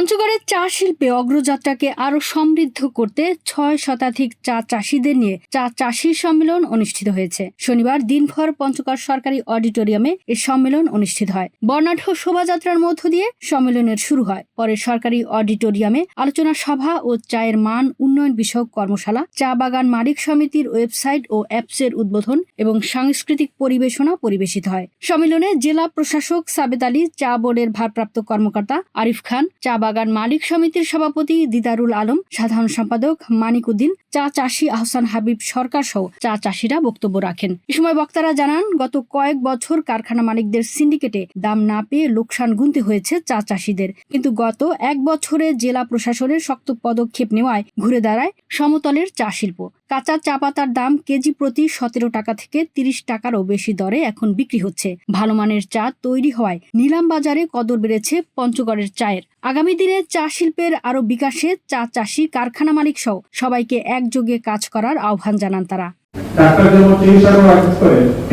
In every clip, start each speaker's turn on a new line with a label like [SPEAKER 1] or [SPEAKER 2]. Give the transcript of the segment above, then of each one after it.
[SPEAKER 1] পঞ্চগড়ের চা শিল্পে অগ্রযাত্রাকে আরও সমৃদ্ধ করতে ছয় শতাধিক চা চাষিদের নিয়ে চা চাষির সম্মেলন অনুষ্ঠিত হয়েছে। শনিবার দিনভর পঞ্চগড় সরকারি অডিটোরিয়ামে এ সম্মেলন অনুষ্ঠিত হয়। বর্ণাঢ্য শোভাযাত্রার মধ্য দিয়ে সম্মেলনের শুরু হয়। পরে সরকারি অডিটোরিয়ামে আলোচনা সভা ও চায়ের মান উন্নয়ন বিষয়ক কর্মশালা, চা বাগান মালিক সমিতির ওয়েবসাইট ও অ্যাপসের উদ্বোধন এবং সাংস্কৃতিক পরিবেশনা পরিবেশিত হয়। সম্মেলনে জেলা প্রশাসক সাবেদ আলী, চা বোর্ডের ভারপ্রাপ্ত কর্মকর্তা আরিফ খান, চা বাগান মালিক সমিতির সভাপতি দিদারুল আলম সাধারণ সম্পাদক মানিক উদ্দিন চা চাষি আহসান হাবিব সরকার সহ চা চাষিরা বক্তব্য রাখেন। এ সময় বক্তারা জানান, গত কয়েক বছর কারখানা মালিকদের সিন্ডিকেটে দাম না পেয়ে লোকসান গুনতে হয়েছে চা চাষিদের। কিন্তু গত এক বছরে জেলা প্রশাসনের শক্ত পদক্ষেপ নেওয়ায় ঘুরে দাঁড়ায় সমতলের চা শিল্প। কাঁচা চা পাতার দাম কেজি প্রতি সতেরো টাকা থেকে তিরিশ টাকারও বেশি দরে এখন বিক্রি হচ্ছে। ভালো মানের চা তৈরি হওয়ায় নিলাম বাজারে কদর বেড়েছে পঞ্চগড়ের চায়ের। আগামী দিনে চা শিল্পের আরও বিকাশে চা চাষি কারখানা মালিক সহ সবাইকে একযোগে কাজ করার আহ্বান জানান তারা।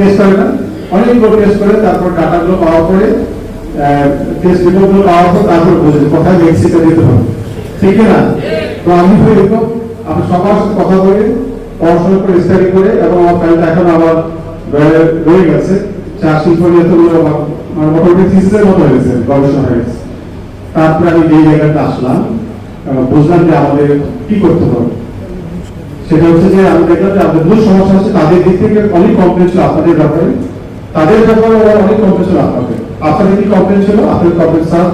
[SPEAKER 2] টেস্ট করে করে দিতে হবে ঠিক না? সবার কথা বলে পড়াশোনা করে এবং এখন গেছে। আমার মোটামুটি মতো হয়ে গেছে। তারপরে আমি এই জায়গাটা আসলাম বুঝলাম যে আমাদের কি করতে হবে। সেটা হচ্ছে যে আমি দেখলাম যে আপনাদের সমস্যা হচ্ছে তাদের দিক থেকে অনেক কমপ্লেন ছিল আপনাদের ব্যাপারে। তাদের ব্যাপারে ওরা অনেক কমপ্লেন ছিল আপনাদের। আপনাদের কি কমপ্লেন ছিল? আপনাদের কমপ্লেন স্যার,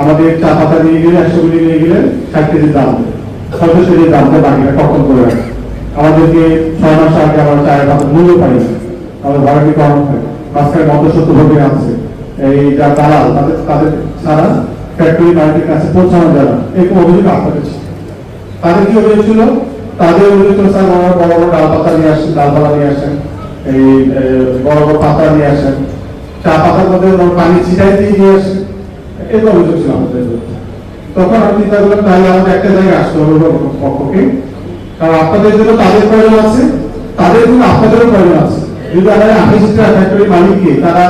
[SPEAKER 2] আমাদের চা পাতা নিয়ে গেলে, একশো মিলি নিয়ে গেলে ষাট কেজির দাম সেই দামটা বাকিটা কখন করে রাখে আমাদেরকে ছয় মাস আগে আমার চায়ের পাতা মূল্য পাই আমাদের ভাড়াটি কম হয় মাঝখানে মধ্যসত্ত্ব ভোগে আছে এই যা দালাল, তাদের তাদের ছাড়া ফ্যাক্টরি মালিকের কাছে পৌঁছানো যায় না। এরকম অভিযোগ আপনাদের ছিল। তাদের কি অভিযোগ ছিল? তাদের স্যার বড় বড় ডাল পাতা নিয়ে আসেন ডালপালা নিয়ে আসেন, এই বড় বড় পাতা নিয়ে আসেন। চা পাতার মধ্যে পানি ছিটাই দিয়ে নিয়ে আসেন। এরকম অভিযোগ ছিল আমাদের তখন আমি চিন্তা করলাম, তাহলে আমাদের একটা জায়গায় আসতে হবে পক্ষকে কারণ আপনাদের জন্য তাদের প্রয়োজন আছে, তাদের জন্য আপনাদেরও প্রয়োজন আছে। যদি আমাদের আঠাশটা ফ্যাক্টরি মালিককে, তারা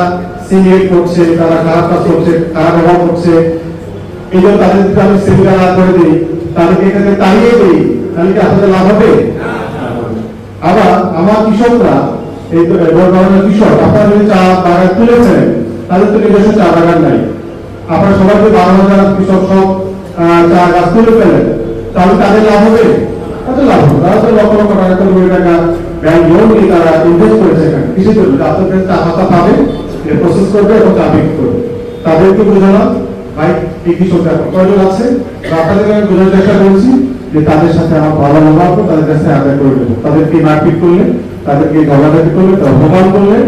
[SPEAKER 2] সিনিয়র করছে, তারা খারাপ কাজ করছে, খারাপ ব্যবহার করছে, এই জন্য তাদের যদি আমি সেমিনার করে দিই, তাদেরকে এখানে তাড়িয়ে দিই তাহলে কি আপনাদের লাভ হবে? আবার আমার কৃষকরা, এই ধরনের কৃষক, আপনারা যদি চা বাগান তুলেছেন তাদের তো নিজস্ব চা বাগান নাই। আপনারা সবাই যদি বারো হাজার কৃষক সব চা গাছ তুলে ফেলেন, তাহলে তাদের লাভ হবে? তাদের লাভ হবে। তারা তো লক্ষ লক্ষ টাকা, কোটি টাকা ব্যাংক লোন নিয়ে তারা ইনভেস্ট করেছে এখানে। কিসের জন্য। আপনাদের চা পাতা পাবে প্রসেস করবে এবং চা বিক্রি করবে। তাদেরকে বোঝালাম, ভাই, এই কৃষকরা প্রয়োজন আছে? আপনাদের আমি বোঝানোর চেষ্টা করছি যে তাদের সাথে আমার ভালো ব্যবহার তাদের কাছে আদায় করে দেবো। তাদেরকে মারপিট করলে, তাদেরকে ঝগড়াঝাটি করলে অপমান করলে,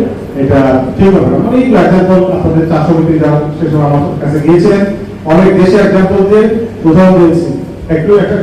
[SPEAKER 2] এটা ঠিক হবে অনেক এক্সাম্পল আপনাদের চা সমিতি যারা সেসব আমার কাছে গিয়েছিলেন অনেক দেশে এক্সাম্পল দিয়ে উদাহরণ দিয়েছি। একটু একটা